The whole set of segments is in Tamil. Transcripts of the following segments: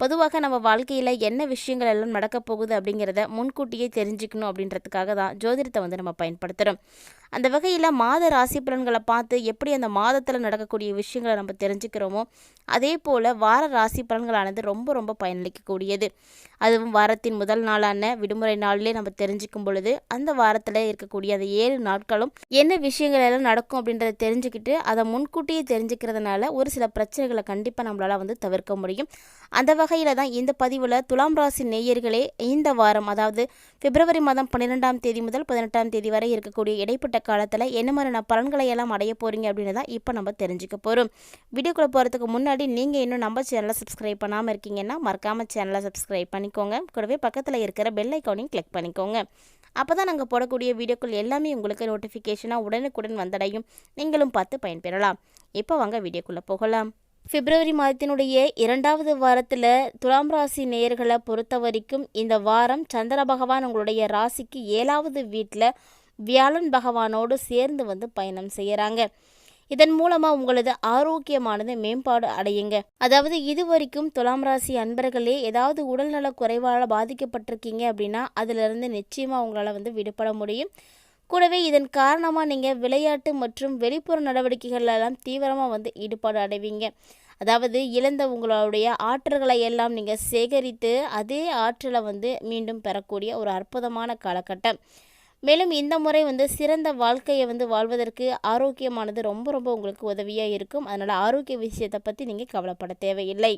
பொதுவாக நம்ம வாழ்க்கையில் என்ன விஷயங்கள் எல்லாம் நடக்க போகுது அப்படிங்கிறத முன்கூட்டியே தெரிஞ்சுக்கணும் அப்படின்றதுக்காக தான் ஜோதிடத்தை வந்து நம்ம பயன்படுத்துகிறோம் அந்த வகையில் மாத ராசி பலன்களை பார்த்து எப்படி அந்த மாதத்தில் நடக்கக்கூடிய விஷயங்களை நம்ம தெரிஞ்சுக்கிறோமோ அதே போல் வார ராசி பலன்களானது ரொம்ப ரொம்ப பயனளிக்கக்கூடியது. அதுவும் வாரத்தின் முதல் நாளான விடுமுறை நாளிலே நம்ம தெரிஞ்சுக்கும் பொழுது அந்த வாரத்தில் இருக்கக்கூடிய அந்த ஏழு நாட்களும் என்ன விஷயங்கள் எல்லாம் நடக்கும் அப்படின்றத தெரிஞ்சுக்கிட்டு அதை முன்கூட்டியே தெரிஞ்சுக்கிறதுனால ஒரு சில பிரச்சனைகளை கண்டிப்பாக நம்மளால் வந்து தவிர்க்க முடியும். அந்த வகையில் தான் இந்த பதிவில் துலாம் ராசி நேயர்களே இந்த வாரம் அதாவது பிப்ரவரி மாதம் பன்னிரெண்டாம் தேதி முதல் பதினெட்டாம் தேதி வரை இருக்கக்கூடிய இடைப்பட்ட காலத்தில் என்ன மாதிரியான பலன்களை எல்லாம் அடைய போகிறீங்க அப்படின்னு தான் இப்போ நம்ம தெரிஞ்சுக்க போகிறோம் வீடியோக்குள்ளே போகிறதுக்கு முன்னாடி நீங்கள் இன்னும் நம்ம சேனலை சப்ஸ்கிரைப் பண்ணாமல் இருக்கீங்கன்னா மறக்காமல் சேனலை சப்ஸ்கிரைப் பண்ணிக்கோங்க. கூடவே பக்கத்தில் இருக்கிற பெல் ஐக்கானையும் கிளிக் பண்ணிக்கோங்க. அப்போ தான் நாங்கள் போடக்கூடிய வீடியோக்கள் எல்லாமே உங்களுக்கு நோட்டிஃபிகேஷனாக உடனுக்குடன் வந்தடையும். நீங்களும் பார்த்து பயன்பெறலாம். இப்போ வாங்க வீடியோக்குள்ளே போகலாம். பிப்ரவரி மாதத்தினுடைய இரண்டாவது வாரத்தில் துலாம் ராசி நேயர்களை பொறுத்த வரைக்கும் இந்த வாரம் சந்திர பகவான் உங்களுடைய ராசிக்கு ஏழாவது வீட்டில் வியாழன் பகவானோடு சேர்ந்து வந்து பயணம் செய்கிறாங்க இதன் மூலமாக உங்களது ஆரோக்கியமானது மேம்பாடு அடையுங்க. அதாவது இது வரைக்கும் துலாம் ராசி அன்பர்களே ஏதாவது உடல்நல குறைவால் பாதிக்கப்பட்டிருக்கீங்க அப்படின்னா அதிலிருந்து நிச்சயமாக உங்களால் வந்து விடுபட முடியும். கூடவே இதன் காரணமாக நீங்கள் விளையாட்டு மற்றும் வெளிப்புற நடவடிக்கைகளெல்லாம் தீவிரமாக வந்து ஈடுபாடு அடைவீங்க. அதாவது இழந்த உங்களுடைய ஆற்றல்களை எல்லாம் நீங்கள் சேகரித்து அதே ஆற்றலை வந்து மீண்டும் பெறக்கூடிய ஒரு அற்புதமான காலகட்டம். மேலும் இந்த முறை வந்து சிறந்த வாழ்க்கையை வந்து வாழ்வதற்கு ஆரோக்கியமானது ரொம்ப ரொம்ப உங்களுக்கு உதவியாக இருக்கும். அதனால் ஆரோக்கிய விஷயத்தை பற்றி நீங்கள் கவலைப்பட தேவையில்லை.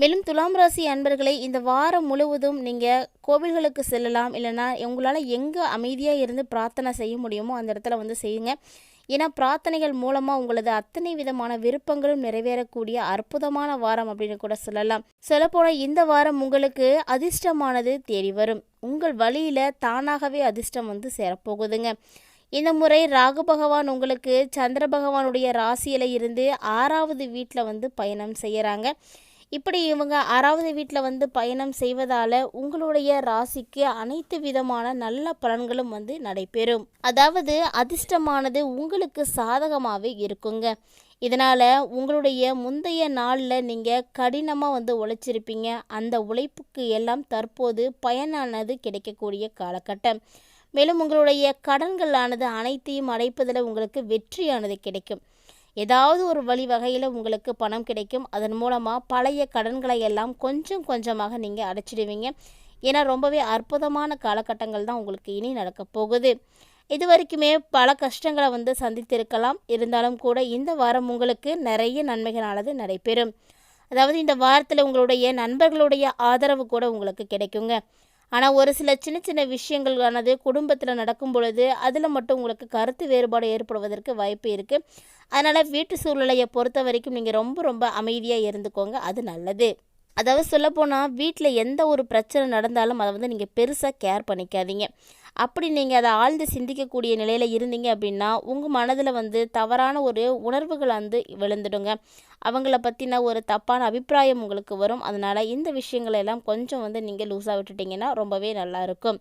மேலும் துலாம் ராசி அன்பர்களை இந்த வாரம் முழுவதும் நீங்கள் கோவில்களுக்கு செல்லலாம். இல்லைனா உங்களால் எங்கே அமைதியாக இருந்து பிரார்த்தனை செய்ய முடியுமோ அந்த இடத்துல வந்து செய்யுங்க. ஏன்னா பிரார்த்தனைகள் மூலமாக உங்களது அத்தனை விதமான விருப்பங்களும் நிறைவேறக்கூடிய அற்புதமான வாரம் அப்படின்னு கூட சொல்லலாம். சொல்லப்போனால் இந்த வாரம் உங்களுக்கு அதிர்ஷ்டமானது தேடி வரும். உங்கள் வழியில் தானாகவே அதிர்ஷ்டம் வந்து சேரப்போகுதுங்க. இந்த முறை ராகு பகவான் உங்களுக்கு சந்திர பகவானுடைய ராசியில் இருந்து ஆறாவது வீட்டில் வந்து பயணம் செய்கிறாங்க இப்படி இவங்க ஆறாவது வீட்டில் வந்து பயணம் செய்வதால் உங்களுடைய ராசிக்கு அனைத்து விதமான நல்ல பலன்களும் வந்து நடைபெறும். அதாவது அதிர்ஷ்டமானது உங்களுக்கு சாதகமாகவே இருக்குங்க. இதனால் உங்களுடைய முந்தைய நாளில் நீங்கள் கடினமாக வந்து உழைச்சிருப்பீங்க. அந்த உழைப்புக்கு எல்லாம் தற்போது பயனானது கிடைக்கக்கூடிய காலகட்டம். மேலும் உங்களுடைய கடன்களானது அனைத்தையும் அடைப்பதில் உங்களுக்கு வெற்றியானது கிடைக்கும். ஏதாவது ஒரு வழி வகையில் உங்களுக்கு பணம் கிடைக்கும். அதன் மூலமாக பழைய கடன்களை எல்லாம் கொஞ்சம் கொஞ்சமாக நீங்கள் அடைச்சிடுவீங்க. ஏன்னா ரொம்பவே அற்புதமான காலகட்டங்கள் தான் உங்களுக்கு இனி நடக்க போகுது. இது வரைக்குமே பல கஷ்டங்களை வந்து சந்தித்திருக்கலாம். இருந்தாலும் கூட இந்த வாரம் உங்களுக்கு நிறைய நன்மைகளானது நடைபெறும். அதாவது இந்த வாரத்தில் உங்களுடைய நண்பர்களுடைய ஆதரவு கூட உங்களுக்கு கிடைக்குங்க. ஆனால் ஒரு சில சின்ன சின்ன விஷயங்களானது குடும்பத்தில் நடக்கும் பொழுது அதில் மட்டும் உங்களுக்கு கருத்து வேறுபாடு ஏற்படுவதற்கு வாய்ப்பு இருக்குது அதனால் வீட்டு சூழ்நிலையை பொறுத்த வரைக்கும் நீங்கள் ரொம்ப ரொம்ப அமைதியாக இருந்துக்கோங்க. அது நல்லது. அதாவது சொல்லப்போனால் வீட்டில் எந்த ஒரு பிரச்சனை நடந்தாலும் அதை வந்து நீங்கள் பெருசாக கேர் பண்ணிக்காதீங்க. அப்படி நீங்கள் அதை ஆழ்ந்து சிந்திக்கக்கூடிய நிலையில் இருந்தீங்க அப்படின்னா உங்கள் மனதில் வந்து தவறான ஒரு உணர்வுகள் வந்து விழுந்துடுங்க. அவங்கள பற்றின ஒரு தப்பான அபிப்பிராயம் உங்களுக்கு வரும். அதனால் இந்த விஷயங்களெல்லாம் கொஞ்சம் வந்து நீங்கள் லூஸாக விட்டுட்டிங்கன்னா ரொம்பவே நல்லாயிருக்கும்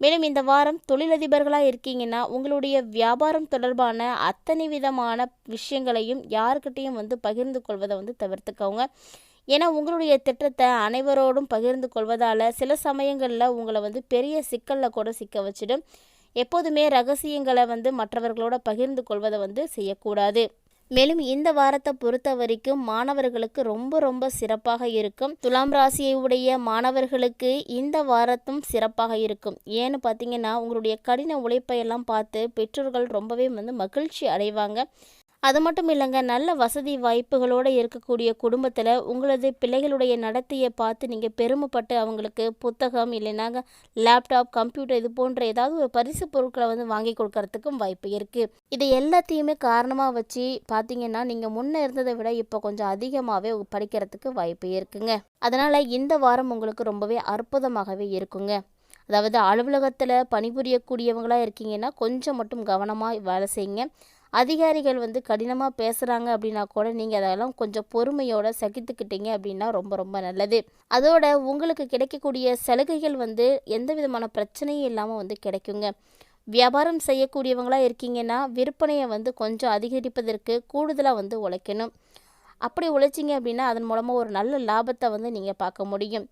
மேலும் இந்த வாரம் தொழிலதிபர்களாக இருக்கீங்கன்னா உங்களுடைய வியாபாரம் தொடர்பான அத்தனை விதமான விஷயங்களையும் யாருக்கிட்டேயும் வந்து பகிர்ந்து கொள்வதை வந்து தவிர்த்துக்கோங்க. ஏன்னா உங்களுடைய திட்டத்தை அனைவரோடும் பகிர்ந்து கொள்வதால் சில சமயங்களில் உங்களை வந்து பெரிய சிக்கலில் கூட சிக்க வச்சிடும். எப்போதுமே ரகசியங்களை வந்து மற்றவர்களோட பகிர்ந்து கொள்வதை வந்து செய்யக்கூடாது. மேலும் இந்த வாரத்தை பொறுத்த வரைக்கும் மாணவர்களுக்கு ரொம்ப ரொம்ப சிறப்பாக இருக்கும். துலாம் ராசியை உடைய மாணவர்களுக்கு இந்த வாரத்தும் சிறப்பாக இருக்கும். ஏன்னு பார்த்தீங்கன்னா உங்களுடைய கடின உழைப்பையெல்லாம் பார்த்து பெற்றோர்கள் ரொம்பவே வந்து மகிழ்ச்சி அடைவாங்க. அது மட்டும் இல்லைங்க நல்ல வசதி வாய்ப்புகளோடு இருக்கக்கூடிய குடும்பத்தில் உங்களது பிள்ளைகளுடைய நடத்தையை பார்த்து நீங்கள் பெருமைப்பட்டு அவங்களுக்கு புத்தகம் இல்லைனாங்க லேப்டாப் கம்ப்யூட்டர் இது போன்ற ஏதாவது ஒரு பரிசு பொருட்களை வந்து வாங்கி கொடுக்கறதுக்கும் வாய்ப்பு இருக்குது இது எல்லாத்தையுமே காரணமாக வச்சு பார்த்தீங்கன்னா நீங்கள் முன்னே இருந்ததை விட இப்போ கொஞ்சம் அதிகமாகவே படிக்கிறதுக்கு வாய்ப்பு இருக்குங்க. அதனால் இந்த வாரம் உங்களுக்கு ரொம்பவே அற்புதமாகவே இருக்குங்க. அதாவது அலுவலகத்தில் பணிபுரியக்கூடியவங்களாக இருக்கீங்கன்னா கொஞ்சம் மட்டும் கவனமாக வேலை செய்யுங்க. அதிகாரிகள் வந்து கடினமாக பேசுகிறாங்க அப்படின்னா கூட நீங்கள் அதெல்லாம் கொஞ்சம் பொறுமையோடு சகித்துக்கிட்டீங்க அப்படின்னா ரொம்ப ரொம்ப நல்லது. அதோட உங்களுக்கு கிடைக்கக்கூடிய சலுகைகள் வந்து எந்த விதமான பிரச்சனையும் இல்லாமல் வந்து கிடைக்குங்க. வியாபாரம் செய்யக்கூடியவங்களாக இருக்கீங்கன்னா விற்பனையை வந்து கொஞ்சம் அதிகரிப்பதற்கு கூடுதலாக வந்து உழைக்கணும். அப்படி உழைச்சிங்க அப்படின்னா அதன் மூலமாக ஒரு நல்ல லாபத்தை வந்து நீங்கள் பார்க்க முடியும்.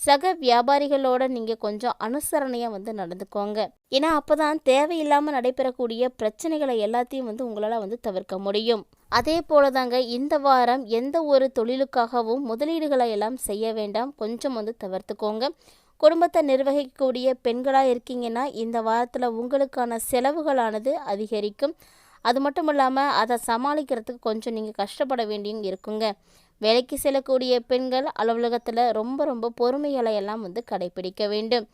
சக வியாபாரிகளோட நீங்கள் கொஞ்சம் அனுசரணையாக வந்து நடந்துக்கோங்க. ஏன்னா அப்போ தான் தேவையில்லாமல் நடைபெறக்கூடிய பிரச்சனைகளை எல்லாத்தையும் வந்து உங்களால் வந்து தவிர்க்க முடியும். அதே போல தாங்க இந்த வாரம் எந்த ஒரு தொழிலுக்காகவும் முதலீடுகளை எல்லாம் செய்ய வேண்டாம். கொஞ்சம் வந்து தவிர்த்துக்கோங்க. குடும்பத்தை நிர்வகிக்கக்கூடிய பெண்களாக இருக்கீங்கன்னா இந்த வாரத்தில் உங்களுக்கான செலவுகளானது அதிகரிக்கும். அது மட்டும் இல்லாமல் அதை சமாளிக்கிறதுக்கு கொஞ்சம் நீங்கள் கஷ்டப்பட வேண்டியும் இருக்குங்க. வேலைக்கு செல்லக்கூடிய பெண்கள் அலுவலகத்தில் ரொம்ப ரொம்ப பொறுமைகளை எல்லாம் வந்து கடைபிடிக்க வேண்டும்.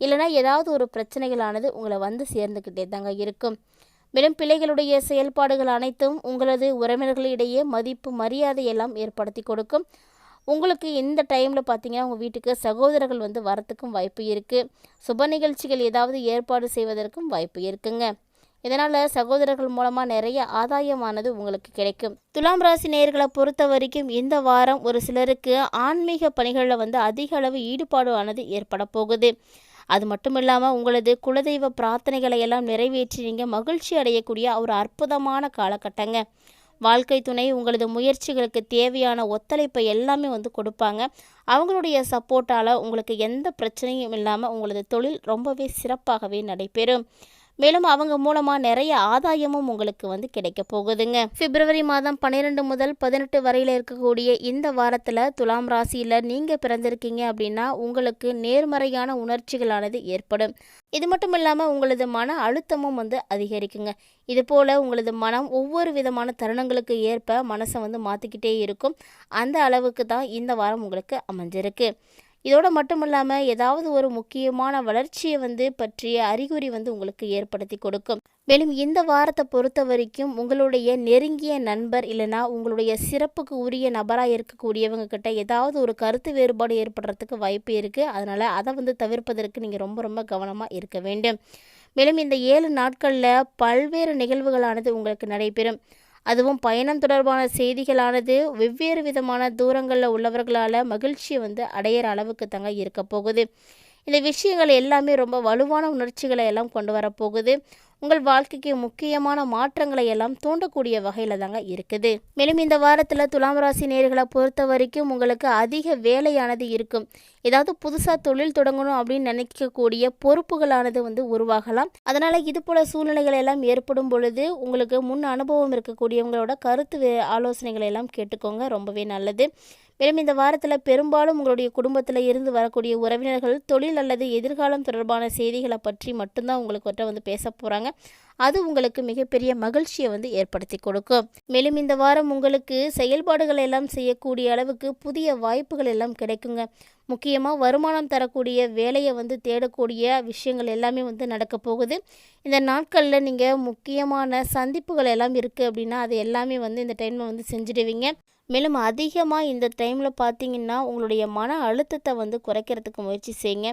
இல்லைனா ஏதாவது ஒரு பிரச்சனைகளானது உங்களை வந்து சேர்ந்துக்கிட்டே தாங்க இருக்கும். மேலும் பிள்ளைகளுடைய செயல்பாடுகள் அனைத்தும் உங்களது உறவினர்களிடையே மதிப்பு மரியாதை எல்லாம் ஏற்படுத்தி கொடுக்கும். உங்களுக்கு இந்த டைமில் பார்த்தீங்கன்னா உங்கள் வீட்டுக்கு சகோதரர்கள் வந்து வரத்துக்கும் வாய்ப்பு இருக்குது சுப நிகழ்ச்சிகள் ஏதாவது ஏற்பாடு செய்வதற்கும் வாய்ப்பு இருக்குங்க. இதனால் சகோதரர்கள் மூலமாக நிறைய ஆதாயமானது உங்களுக்கு கிடைக்கும். துலாம் ராசி நேயர்களை பொறுத்த வரைக்கும் இந்த வாரம் ஒரு சிலருக்கு ஆன்மீக பணிகளில் வந்து அதிக அளவு ஈடுபாடு ஆனது ஏற்பட போகுது. அது மட்டும் இல்லாமல் உங்களது குலதெய்வ பிரார்த்தனைகளை எல்லாம் நிறைவேற்றி நீங்கள் மகிழ்ச்சி அடையக்கூடிய ஒரு அற்புதமான காலகட்டங்க. வாழ்க்கை துணை உங்களது முயற்சிகளுக்கு தேவையான ஒத்துழைப்பை எல்லாமே வந்து கொடுப்பாங்க. அவங்களுடைய சப்போர்ட்டால் உங்களுக்கு எந்த பிரச்சனையும் இல்லாமல் உங்களது தொழில் ரொம்பவே சிறப்பாகவே நடைபெறும். மேலும் அவங்க மூலமாக நிறைய ஆதாயமும் உங்களுக்கு வந்து கிடைக்க போகுதுங்க. பிப்ரவரி மாதம் பன்னிரெண்டு முதல் பதினெட்டு வரையில் இருக்கக்கூடிய இந்த வாரத்தில் துலாம் ராசியில் நீங்கள் பிறந்திருக்கீங்க அப்படின்னா உங்களுக்கு நேர்மறையான உணர்ச்சிகளானது ஏற்படும். இது மட்டும் இல்லாமல் உங்களது மன அழுத்தமும் வந்து அதிகரிக்குங்க. இது போல் உங்களது மனம் ஒவ்வொரு விதமான தருணங்களுக்கு ஏற்ப மனசை வந்து மாற்றிக்கிட்டே இருக்கும். அந்த அளவுக்கு தான் இந்த வாரம் உங்களுக்கு அமைஞ்சிருக்கு. இதோட மட்டும் இல்லாமல் ஏதாவது ஒரு முக்கியமான வளர்ச்சியை வந்து பற்றிய அறிகுறி வந்து உங்களுக்கு ஏற்படுத்தி கொடுக்கும். மேலும் இந்த வாரத்தை பொறுத்த வரைக்கும் உங்களுடைய நெருங்கிய நண்பர் இல்லைனா உங்களுடைய சிறப்புக்கு உரிய நபராக இருக்கக்கூடியவங்க கிட்ட ஏதாவது ஒரு கருத்து வேறுபாடு ஏற்படுறதுக்கு வாய்ப்பு இருக்குது அதனால் அதை வந்து தவிர்ப்பதற்கு நீங்கள் ரொம்ப ரொம்ப கவனமாக இருக்க வேண்டும். மேலும் இந்த ஏழு நாட்களில் பல்வேறு நிகழ்வுகளானது உங்களுக்கு நடைபெறும். அதுவும் பயணம் தொடர்பான செய்திகளானது வெவ்வேறு விதமான தூரங்களில் உள்ளவர்களால் மகிழ்ச்சியை வந்து அடையிற அளவுக்கு தாங்க இருக்க போகுது. இந்த விஷயங்கள் எல்லாமே ரொம்ப வலுவான உணர்ச்சிகளை எல்லாம் கொண்டு வரப்போகுது உங்கள் வாழ்க்கைக்கு முக்கியமான மாற்றங்களை எல்லாம் தூண்டக்கூடிய வகையில் தாங்க இருக்குது. மேலும் இந்த வாரத்தில் துலாம் ராசி நேர்களை பொறுத்த வரைக்கும் உங்களுக்கு அதிக வேலையானது இருக்கும். ஏதாவது புதுசாக தொழில் தொடங்கணும் அப்படின்னு நினைக்கக்கூடிய பொறுப்புகளானது வந்து உருவாகலாம். அதனால் இது போல சூழ்நிலைகள் எல்லாம் ஏற்படும் பொழுது உங்களுக்கு முன் அனுபவம் இருக்கக்கூடியவங்களோட கருத்து ஆலோசனைகளை எல்லாம் கேட்டுக்கோங்க. ரொம்பவே நல்லது. மேலும் இந்த வாரத்தில் பெரும்பாலும் உங்களுடைய குடும்பத்தில் இருந்து வரக்கூடிய உறவினர்கள் தொழில் அல்லது எதிர்காலம் தொடர்பான செய்திகளை பற்றி மட்டும்தான் உங்களுக்கு ஒருத்த வந்து பேச போகிறாங்க அது உங்களுக்கு மிகப்பெரிய மகிழ்ச்சியை வந்து ஏற்படுத்தி கொடுக்கும். மேலும் இந்த வாரம் உங்களுக்கு செயல்பாடுகள் எல்லாம் செய்யக்கூடிய அளவுக்கு புதிய வாய்ப்புகள் எல்லாம் கிடைக்குங்க. முக்கியமாக வருமானம் தரக்கூடிய வேலையை வந்து தேடக்கூடிய விஷயங்கள் எல்லாமே வந்து நடக்க போகுது. இந்த நாட்களில் நீங்கள் முக்கியமான சந்திப்புகள் எல்லாம் இருக்குது அப்படின்னா அது எல்லாமே வந்து இந்த டைமில் வந்து செஞ்சிடுவீங்க. மேலும் அதிகமாக இந்த டைமில் பார்த்தீங்கன்னா உங்களுடைய மன அழுத்தத்தை வந்து குறைக்கிறதுக்கு முயற்சி செய்யுங்க.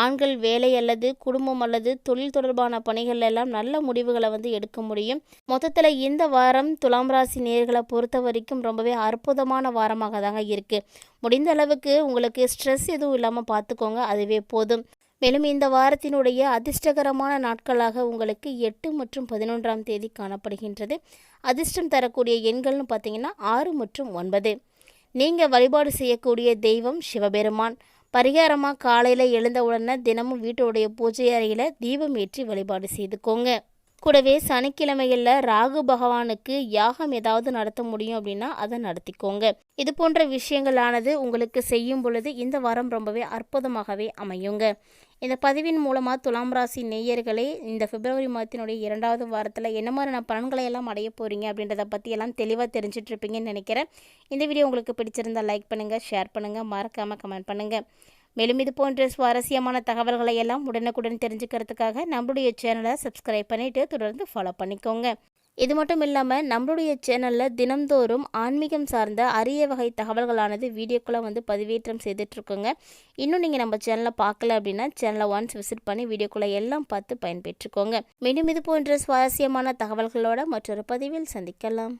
ஆண்கள் வேலை அல்லது குடும்பம் அல்லது தொழில் தொடர்பான பணிகள் எல்லாம் நல்ல முடிவுகளை வந்து எடுக்க முடியும். மொத்தத்தில் இந்த வாரம் துலாம் ராசி நேர்களை பொறுத்த வரைக்கும் ரொம்பவே அற்புதமான வாரமாக தாங்க இருக்குது முடிந்த அளவுக்கு உங்களுக்கு ஸ்ட்ரெஸ் எதுவும் இல்லாமல் பார்த்துக்கோங்க. அதுவே போதும். மேலும் இந்த வாரத்தினுடைய அதிர்ஷ்டகரமான நாட்களாக உங்களுக்கு எட்டு மற்றும் பதினொன்றாம் தேதி காணப்படுகின்றது. அதிர்ஷ்டம் தரக்கூடிய எண்கள்னு பார்த்தீங்கன்னா ஆறு மற்றும் ஒன்பது. நீங்கள் வழிபாடு செய்யக்கூடிய தெய்வம் சிவபெருமான். பரிகாரமாக காலையில் எழுந்த உடனே தினமும் வீட்டுடைய பூஜை அறையில் தீபம் ஏற்றி வழிபாடு செய்துக்கோங்க. கூடவே சனிக்கிழமைகளில் ராகு பகவானுக்கு யாகம் ஏதாவது நடத்த முடியும் அப்படின்னா அதை நடத்திக்கோங்க. இது போன்ற விஷயங்களானது உங்களுக்கு செய்யும் பொழுது இந்த வாரம் ரொம்பவே அற்புதமாகவே அமையுங்க. இந்த பதிவின் மூலமாக துலாம் ராசி நேயர்களே இந்த பிப்ரவரி மாதத்தினுடைய இரண்டாவது வாரத்தில் என்ன மாதிரியான பலன்களை எல்லாம் அடைய போகிறீங்க அப்படின்றத பற்றி எல்லாம் தெளிவாக தெரிஞ்சிட்டு இருப்பீங்கன்னு நினைக்கிறேன். இந்த வீடியோ உங்களுக்கு பிடிச்சிருந்தா லைக் பண்ணுங்கள் ஷேர் பண்ணுங்கள் மறக்காமல் கமெண்ட் பண்ணுங்கள் மேலும் இது போன்ற சுவாரஸ்யமான தகவல்களை எல்லாம் உடனுக்குடன் தெரிஞ்சுக்கிறதுக்காக நம்மளுடைய சேனலை சப்ஸ்கிரைப் பண்ணிவிட்டு தொடர்ந்து ஃபாலோ பண்ணிக்கோங்க. இது மட்டும் இல்லாமல் நம்மளுடைய சேனலில் தினம்தோறும் ஆன்மீகம் சார்ந்த அரிய வகை தகவல்களானது வீடியோக்குள்ளே வந்து பதிவேற்றம் செய்துட்ருக்கோங்க. இன்னும் நீங்கள் நம்ம சேனலை பார்க்கல அப்படின்னா சேனலை ஒன்ஸ் விசிட் பண்ணி வீடியோக்குள்ளே எல்லாம் பார்த்து பயன்பெற்றுக்கோங்க. மீண்டும் இது போன்ற சுவாரஸ்யமான தகவல்களோட மற்றொரு பதிவில் சந்திக்கலாம்.